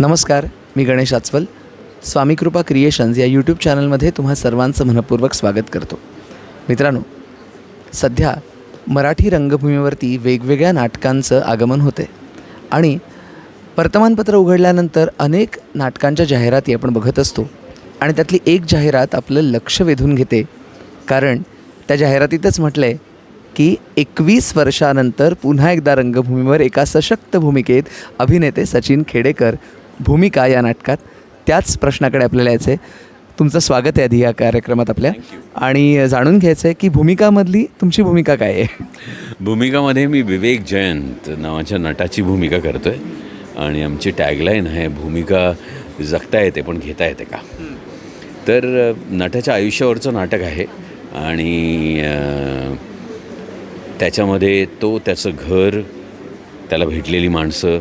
नमस्कार मी गणेश आचवल. स्वामी कृपा क्रिएशन्स या यूट्यूब चॅनलमध्ये तुम्हा सर्वांचं मनपूर्वक स्वागत करतो. मित्रांनो सध्या मराठी रंगभूमीवरती वेगवेगळ्या नाटकांचं आगमन होते आणि वर्तमानपत्र उघडल्यानंतर अनेक नाटकांच्या जाहिराती आपण बघत असतो आणि त्यातली एक जाहिरात आपलं लक्ष वेधून घेते. कारण त्या जाहिरातीतच म्हटलं आहे की एकवीस वर्षानंतर पुन्हा एकदा रंगभूमीवर एका सशक्त भूमिकेत अभिनेते सचिन खेडेकर भूमिका या नाटकात. त्याच प्रश्नाकडे आपल्याला यायचं आहे तुमचं स्वागत आहे आधी या कार्यक्रमात आपल्या. आणि जाणून घ्यायचं आहे की भूमिकामधली तुमची भूमिका काय आहे? भूमिकामध्ये मी विवेक जयंत नावाच्या नटाची भूमिका करतो आहे आणि आमची टॅगलाईन आहे भूमिका जगता येते पण घेता येते का? तर नटाच्या आयुष्यावरचं नाटक आहे. आणि त्याच्यामध्ये तो त्याचं घर त्याला भेटलेली माणसं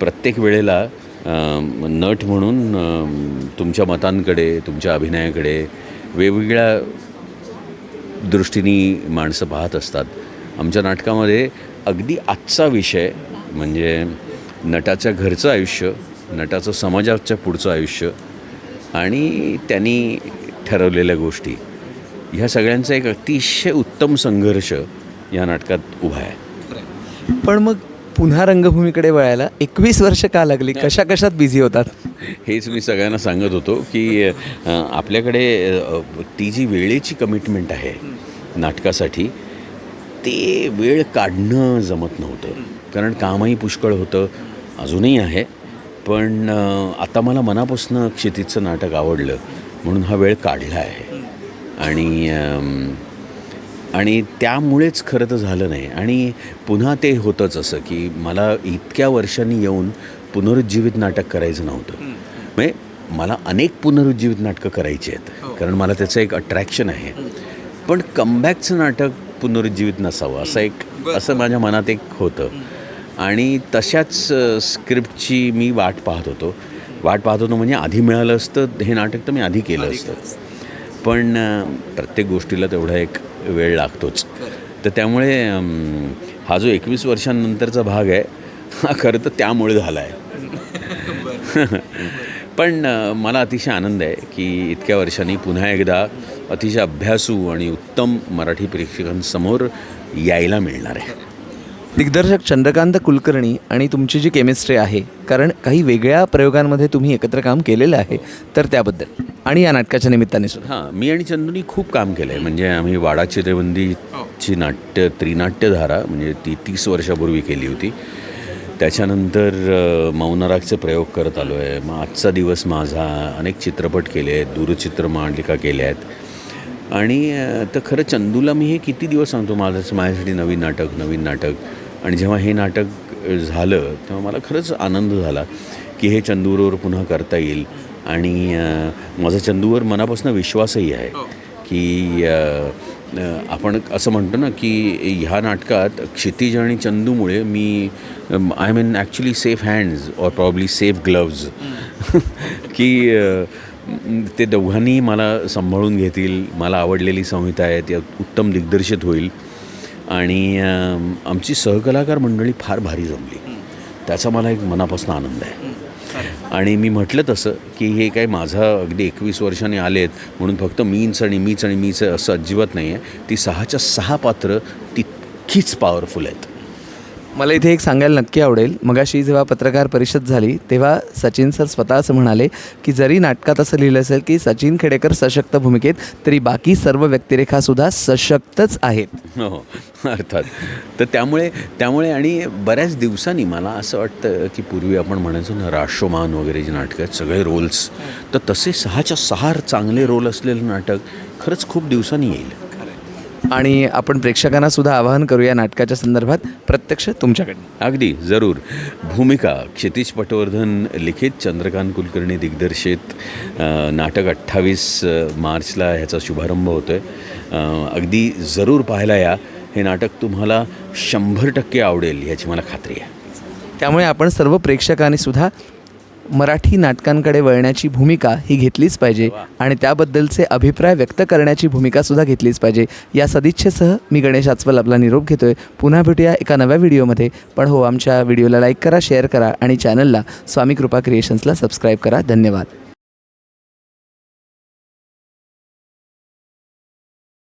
प्रत्येक वेळेला नट म्हणून तुमच्या मतांकडे तुमच्या अभिनयाकडे वेगवेगळ्या दृष्टीने माणसं पाहत असतात. आमच्या नाटकामध्ये अगदी आजचा विषय म्हणजे नटाच्या घरचं आयुष्य नटाचं समाजाच्या पुढचं आयुष्य आणि त्यांनी ठरवलेल्या गोष्टी ह्या सगळ्यांचा एक अतिशय उत्तम संघर्ष या नाटकात उभा आहे. पण मग पुन्हा रंगभूमीकडे वळायला एकवीस वर्ष का लागली? कशा कशात बिझी होतात? हेच मी सगळ्यांना सांगत होतो की आपल्याकडे ती जी वेळेची कमिटमेंट आहे नाटकासाठी ते वेळ काढणं जमत नव्हतं. कारण कामही पुष्कळ होतं अजूनही आहे. पण आता मला मनापासून क्षितीचं नाटक आवडलं म्हणून हा वेळ काढला आहे. आणि आणि त्यामुळेच खरं तर झालं नाही. आणि पुन्हा ते होतंच असं की मला इतक्या वर्षांनी येऊन पुनरुज्जीवित नाटक करायचं नव्हतं. म्हणजे मला अनेक पुनरुज्जीवित नाटकं करायची आहेत. कारण मला त्याचं एक अट्रॅक्शन आहे. पण कमबॅकचं नाटक पुनरुज्जीवित नसावं असं एक असं माझ्या मनात एक होतं. आणि तशाच स्क्रिप्टची मी वाट पाहत होतो. वाट पाहत होतो म्हणजे आधी मिळालं असतं हे नाटक तर मी आधी केलं असतं. पण प्रत्येक गोष्टीला तेवढा एक वेळ लागतोच. तर त्यामुळे हा जो एकवीस वर्षांनंतरचा भाग आहे हा खरं तर त्यामुळे झाला आहे पण मला अतिशय आनंद आहे की इतक्या वर्षांनी पुन्हा एकदा अतिशय अभ्यासू आणि उत्तम मराठी प्रेक्षकांसमोर यायला मिळणार आहे. दिग्दर्शक चंद्रकांत कुलकर्णी आणि तुमची जी केमिस्ट्री आहे कारण काही वेगळ्या प्रयोगांमध्ये तुम्ही एकत्र काम केलेलं आहे तर त्याबद्दल. आणि या नाटकाच्या निमित्ताने सुद्धा. हां मी आणि चंदूनी खूप काम केलं आहे म्हणजे आम्ही वाडा चिरेबंदीची नाट्य त्रिनाट्यधारा म्हणजे ती तीस वर्षापूर्वी केली होती. त्याच्यानंतर मौनरागचे प्रयोग करत आलो आहे मग आजचा दिवस माझा अनेक चित्रपट केले आहेत दूरचित्र मांडलिका केल्या आहेत आणि तर खरं चंदूला मी हे किती दिवस सांगतो माझं माझ्यासाठी नवीन नाटक नवीन नाटक. आणि जेव्हा हे नाटक झालं तेव्हा मला खरंच आनंद झाला की हे चंदूबरोबर पुन्हा करता येईल. आणि माझा चंदूवर मनापासून विश्वासही आहे की अ, अ, आपण असं म्हणतो ना की ह्या नाटकात क्षितिज आणि चंदूमुळे मी I mean actually safe hands or probably safe gloves. की ते दोघांनी मला सांभाळून घेतील मला आवडलेली संहिता आहे ती उत्तम दिग्दर्शित होईल. आणि आमची सहकलाकार मंडळी फार भारी जमली. त्याचा मला एक मनापासून आनंद आहे. आणि मी म्हटलं तसं की हे काय माझा अगदी एकवीस वर्षांनी आलेत म्हणून फक्त मीच आणि मीच आणि मीच असं अजिबात नाही आहे ती सहाच्या सहा पात्र तितकीच पॉवरफुल आहेत. मला इथे एक सांगायला नक्की आवडेल. मगाशी जेव्हा पत्रकार परिषद झाली तेव्हा सचिन सर स्वतः असं म्हणाले की जरी नाटकात असं लिहिलं असेल की सचिन खेडेकर सशक्त भूमिकेत तरी बाकी सर्व व्यक्तिरेखासुद्धा सशक्तच आहेत. हो, हो अर्थात. तर त्यामुळे त्यामुळे आणि बऱ्याच दिवसांनी मला असं वाटतं की पूर्वी आपण म्हणायचो ना राष्ट्रमान वगैरे जे नाटकं आहेत सगळे रोल्स. तर तसे सहाच्या सहा चांगले रोल असलेलं नाटक खरंच खूप दिवसांनी येईल. आणि आपण प्रेक्षकांना सुद्धा आवाहन करूया नाटकाच्या संदर्भात प्रत्यक्ष तुमच्याकडे अगदी जरूर. भूमिका क्षितिज पटवर्धन लिखित चंद्रकांत कुलकर्णी दिग्दर्शित अ, नाटक अठ्ठावीस मार्चला ह्याचा शुभारंभ होतो आहे अगदी जरूर पाहायला या. हे नाटक तुम्हाला शंभर टक्के आवडेल ह्याची मला खात्री आहे. त्यामुळे आपण सर्व प्रेक्षकांनी सुद्धा मराठी नाटकांकडे वळण्याची भूमिका ही घेतलीच पाहिजे आणि त्याबद्दलचे अभिप्राय व्यक्त करण्याची भूमिकासुद्धा घेतलीच पाहिजे. या सदिच्छेसह मी गणेश आचवल आपला निरोप घेतोय. पुन्हा भेटूया एका नव्या व्हिडिओमध्ये. पण हो आमच्या व्हिडिओला लाईक करा शेअर करा आणि चॅनलला स्वामी कृपा क्रिएशन्सला सबस्क्राईब करा. धन्यवाद.